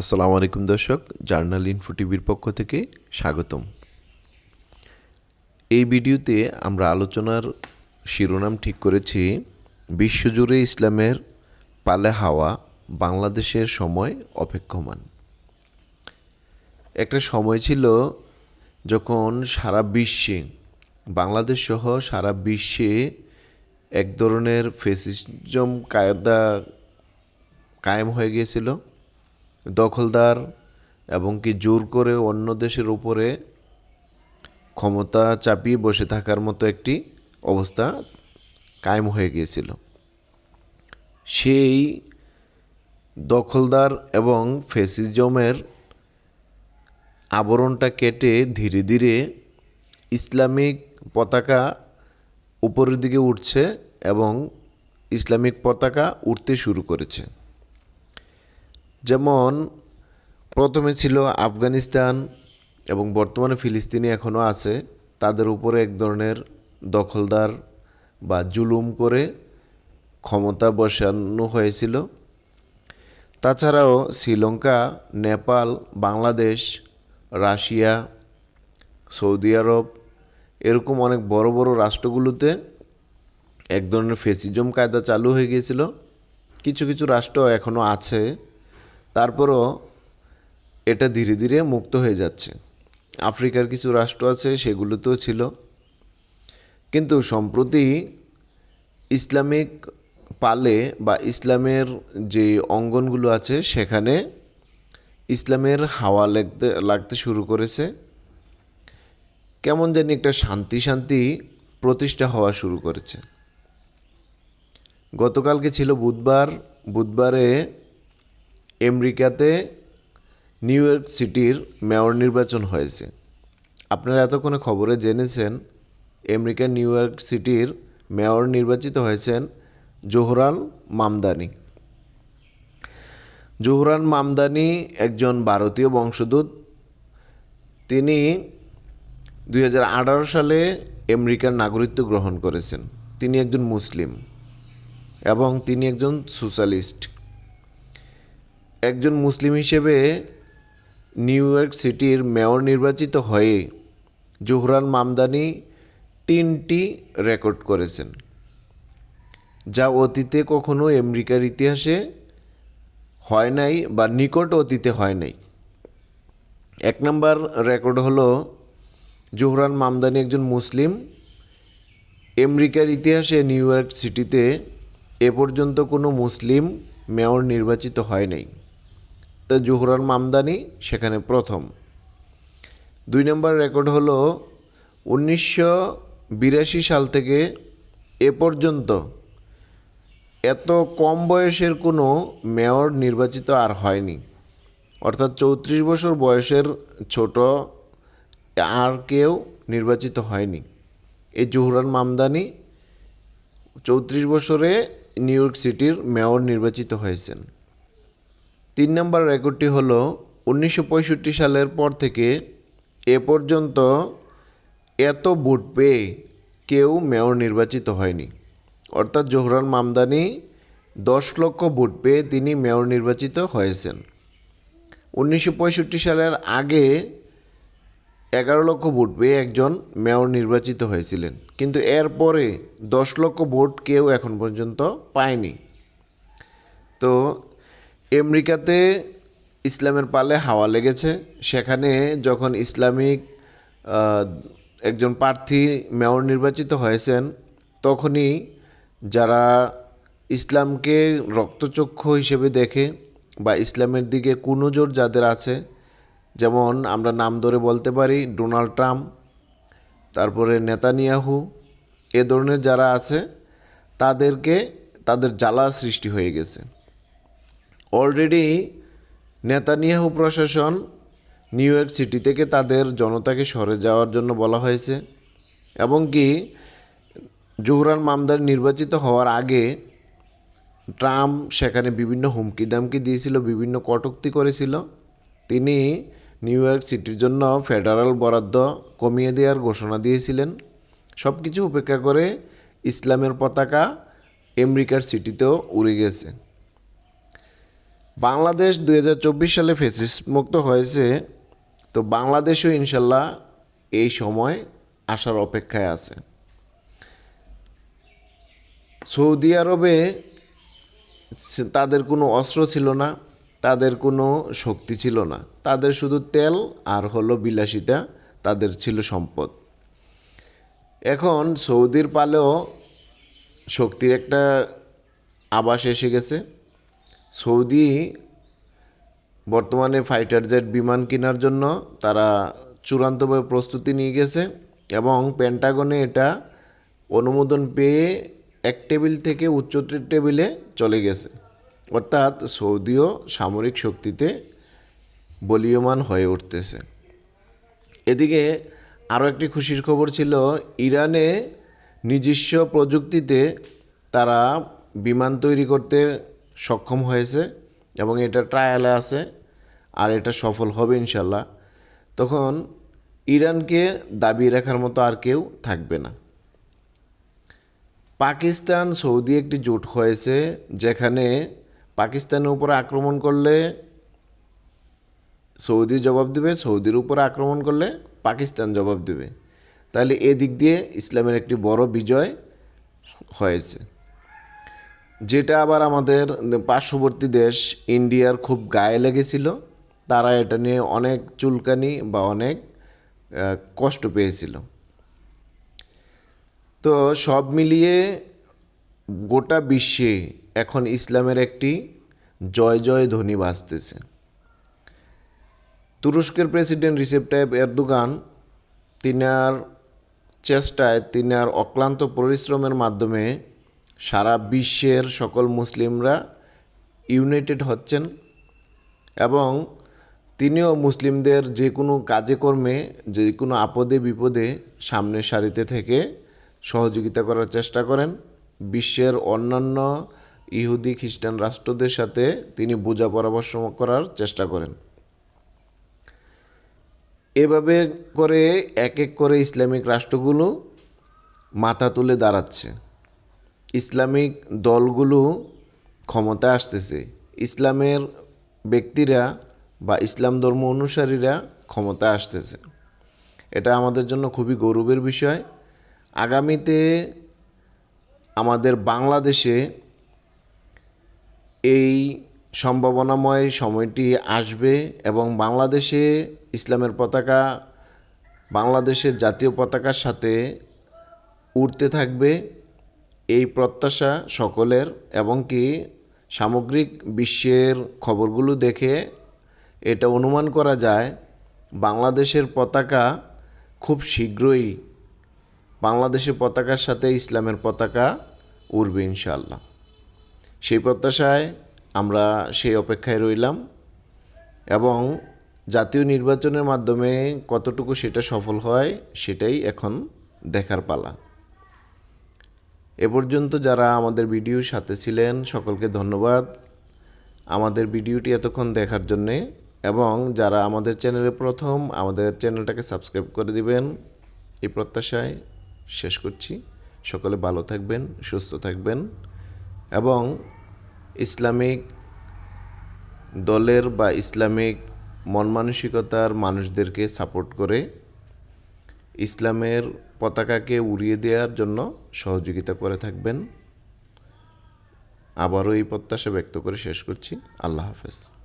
আসসালামু আলাইকুম দর্শক, জার্নাল ইনফো টিভির পক্ষ থেকে স্বাগতম। এই ভিডিওতে আমরা আলোচনার শিরোনাম ঠিক করেছি, বিশ্বজুড়ে ইসলামের পালে হাওয়া বাংলাদেশের সময় অপেক্ষমান। একটা সময় ছিল যখন সারা বিশ্বে, বাংলাদেশ সহ সারা বিশ্বে এক ধরনের ফেসিজম কায়দা কায়েম হয়ে গিয়েছিল। দখলদার এবং কি জোর করে অন্য দেশের উপরে ক্ষমতা চাপিয়ে বসে থাকার মতো একটি অবস্থা কায়েম হয়ে গিয়েছিল। সেই দখলদার এবং ফেসিজমের আবরণটা কেটে ধীরে ধীরে ইসলামিক পতাকা উপরের দিকে উঠছে এবং ইসলামিক পতাকা উঠতে শুরু করেছে। যেমন প্রথমে ছিল আফগানিস্তান এবং বর্তমানে ফিলিস্তিনি এখনও আছে, তাদের উপরে এক ধরনের দখলদার বা জুলুম করে ক্ষমতা বসানো হয়েছিল। তাছাড়াও Sri Lanka, Nepal, Bangladesh, Russia, Saudi Arab এরকম অনেক বড় বড় রাষ্ট্রগুলোতে এক ধরনের ফেসিজম কায়দা চালু হয়ে গিয়েছিল। কিছু কিছু রাষ্ট্র এখনও আছে তারপরও এটা ধীরে ধীরে মুক্ত হয়ে যাচ্ছে। আফ্রিকার কিছু রাষ্ট্র আছে, সেগুলোতেও ছিল। কিন্তু সম্প্রতি ইসলামিক পালে বা ইসলামের যে অঙ্গনগুলো আছে, সেখানে ইসলামের হাওয়া লাগতে লাগতে শুরু করেছে। কেমন জানি একটা শান্তি শান্তি প্রতিষ্ঠা হওয়া শুরু করেছে। গতকালকে ছিল বুধবার। বুধবারে আমেরিকাতে নিউ ইয়র্ক সিটির মেয়র নির্বাচন হয়েছে। আপনারা এতক্ষণে খবরে জেনেছেন আমেরিকার নিউ ইয়র্ক সিটির মেয়র নির্বাচিত হয়েছেন জোহরান মামদানি। জোহরান মামদানি একজন ভারতীয় বংশোদ্ভূত। তিনি দু হাজার আঠারো সালে আমেরিকার নাগরিকত্ব গ্রহণ করেছেন। তিনি একজন মুসলিম এবং তিনি একজন সোশ্যালিস্ট। একজন মুসলিম হিসেবে নিউ ইয়র্ক সিটির মেয়র নির্বাচিত হয়ে জোহরান মামদানি তিনটি রেকর্ড করেছেন, যা অতীতে কখনো আমেরিকার ইতিহাসে হয় নাই বা নিকট অতীতে হয় নাই। এক নম্বর রেকর্ড হলো জোহরান মামদানি একজন মুসলিম। আমেরিকার ইতিহাসে নিউ ইয়র্ক সিটিতে এ পর্যন্ত কোনো মুসলিম মেয়র নির্বাচিত হয় নাই। জোহরান মামদানি, সেখানে প্রথম। দুই নম্বর রেকর্ড হলো উনিশশো বিরাশি সাল থেকে এ পর্যন্ত এত কম বয়সের কোনো মেয়র নির্বাচিত আর হয়নি। অর্থাৎ চৌত্রিশ বছর বয়সের ছোট আর কেউ নির্বাচিত হয়নি। এই জোহরান মামদানি চৌত্রিশ বছরে নিউ ইয়র্ক সিটির মেয়র নির্বাচিত হয়েছেন। তিন নম্বর রেকর্ডটি হলো উনিশশো পঁয়ষট্টি সালের পর থেকে এ পর্যন্ত এত ভোট পেয়ে কেউ মেয়র নির্বাচিত হয়নি। অর্থাৎ জোহরান মামদানি দশ লক্ষ ভোট পেয়ে তিনি মেয়র নির্বাচিত হয়েছেন। উনিশশো পঁয়ষট্টি সালের আগে এগারো লক্ষ ভোট পেয়ে একজন মেয়র নির্বাচিত হয়েছিলেন। কিন্তু এরপরে দশ লক্ষ ভোট কেউ এখন পর্যন্ত পায়নি। তো আমেরিকাতে ইসলামের পালে হাওয়া লেগেছে। সেখানে যখন ইসলামিক একজন প্রার্থী মেয়র নির্বাচিত হয়েছেন, তখনই যারা ইসলামকে রক্তচক্ষু হিসেবে দেখে বা ইসলামের দিকে কুনজোর যাদের আছে, যেমন আমরা নাম ধরে বলতে পারি ডোনাল্ড ট্রাম্প, তারপরে নেতানিয়াহু, এ ধরনের যারা আছে, তাদেরকে, তাদের জ্বালা সৃষ্টি হয়ে গেছে। অলরেডি নেতানিয়াহু প্রশাসন নিউ ইয়র্ক সিটি থেকে তাদের জনতাকে সরে যাওয়ার জন্য বলা হয়েছে এবং কি জোহরান মামদার নির্বাচিত হওয়ার আগে ট্রাম্প সেখানে বিভিন্ন হুমকি দামকি দিয়েছিল, বিভিন্ন কটুক্তি করেছিল। তিনি নিউ ইয়র্ক সিটির জন্য ফেডারাল বরাদ্দ কমিয়ে দেওয়ার ঘোষণা দিয়েছিলেন। সব কিছু উপেক্ষা করে ইসলামের পতাকা আমেরিকার সিটিতেও উড়ে গেছে। বাংলাদেশ দু হাজার চব্বিশ সালে ফেসিস মুক্ত হয়েছে। তো বাংলাদেশও ইনশাল্লাহ এই সময় আসার অপেক্ষায় আছে। সৌদি আরবে তাদের কোনো অস্ত্র ছিল না, তাদের কোনো শক্তি ছিল না। তাদের শুধু তেল আর হলো বিলাসিতা তাদের ছিল সম্পদ। এখন সৌদির পালেও শক্তির একটা আবাস এসে গেছে। সৌদি বর্তমানে ফাইটার জেট বিমান কেনার জন্য তারা চূড়ান্তভাবে প্রস্তুতি নিয়ে গেছে এবং পেন্টাগনে এটা অনুমোদন পেয়ে এক টেবিল থেকে উচ্চতর টেবিলে চলে গেছে। অর্থাৎ সৌদিও সামরিক শক্তিতে বলীয়মান হয়ে উঠতেছে। এদিকে আরও একটি খুশির খবর ছিল, ইরানে নিজস্ব প্রযুক্তিতে তারা বিমান তৈরি করতে সক্ষম হয়েছে এবং এটা ট্রায়ালে আছে আর এটা সফল হবে ইনশাল্লাহ। তখন ইরানকে দাবিয়ে রাখার মতো আর কেউ থাকবে না। পাকিস্তান, সৌদি একটি জোট হয়েছে যেখানে পাকিস্তানের উপর আক্রমণ করলে সৌদি জবাব দেবে, সৌদির উপর আক্রমণ করলে পাকিস্তান জবাব দেবে। তাহলে এদিক দিয়ে ইসলামের একটি বড় বিজয় হয়েছে। যেটা আবার আমাদের পার্শ্ববর্তী দেশ ইন্ডিয়ার খুব গায়ে লেগেছিল, তারা এটা নিয়ে অনেক চুলকানি বা অনেক কষ্ট পেয়েছিল। তো সব মিলিয়ে গোটা বিশ্বে এখন ইসলামের একটি জয় জয় ধ্বনি বাজতেছে। তুরস্কের প্রেসিডেন্ট রিসেপ টাইপ এরদোগান, তিনার চেষ্টায়, তিনার অক্লান্ত পরিশ্রমের মাধ্যমে সারা বিশ্বের সকল মুসলিমরা ইউনাইটেড হচ্ছেন এবং তিনিও মুসলিমদের যে কোনো কাজে কর্মে, যে কোনো আপদে বিপদে সামনের সারিতে থেকে সহযোগিতা করার চেষ্টা করেন। বিশ্বের অন্যান্য ইহুদি খ্রিস্টান রাষ্ট্রদের সাথে তিনি বোঝা পরামর্শ করার চেষ্টা করেন। এভাবে করে এক এক করে ইসলামিক রাষ্ট্রগুলো মাথা তুলে দাঁড়াচ্ছে। ইসলামিক দলগুলো ক্ষমতায় আসতেছে। ইসলামের ব্যক্তিরা বা ইসলাম ধর্ম অনুসারীরা ক্ষমতায় আসতেছে। এটা আমাদের জন্য খুবই গৌরবের বিষয়। আগামীতে আমাদের বাংলাদেশে এই সম্ভাবনাময় সময়টি আসবে এবং বাংলাদেশে ইসলামের পতাকা, বাংলাদেশের জাতীয় পতাকার সাথে উড়তে থাকবে। এই প্রত্যাশা সকলের এবং কি সামগ্রিক বিশ্বের খবরগুলো দেখে এটা অনুমান করা যায়, বাংলাদেশের পতাকা খুব শীঘ্রই, বাংলাদেশের পতাকার সাথে ইসলামের পতাকা উড়বে ইনশাল্লাহ সেই প্রত্যাশায় আমরা সেই অপেক্ষায় রইলাম এবং জাতীয় নির্বাচনের মাধ্যমে কতটুকু সেটা সফল হয় সেটাই এখন দেখার পালা। এ পর্যন্ত যারা আমাদের ভিডিওর সাথে ছিলেন, সকলকে ধন্যবাদ। আমাদের ভিডিওটি এতক্ষণ দেখার জন্যে এবং যারা আমাদের চ্যানেলে প্রথম, আমাদের চ্যানেলটাকে সাবস্ক্রাইব করে দিবেন। এই প্রত্যাশায় শেষ করছি। সকলে ভালো থাকবেন, সুস্থ থাকবেন এবং ইসলামিক দলের বা ইসলামিক মন মানসিকতার মানুষদেরকে সাপোর্ট করে ইসলামের পতাকাকে উড়িয়ে দেওয়ার জন্য সহযোগিতা করে থাকবেন। আবারও এই প্রত্যাশা ব্যক্ত করে শেষ করছি। আল্লাহ হাফেজ।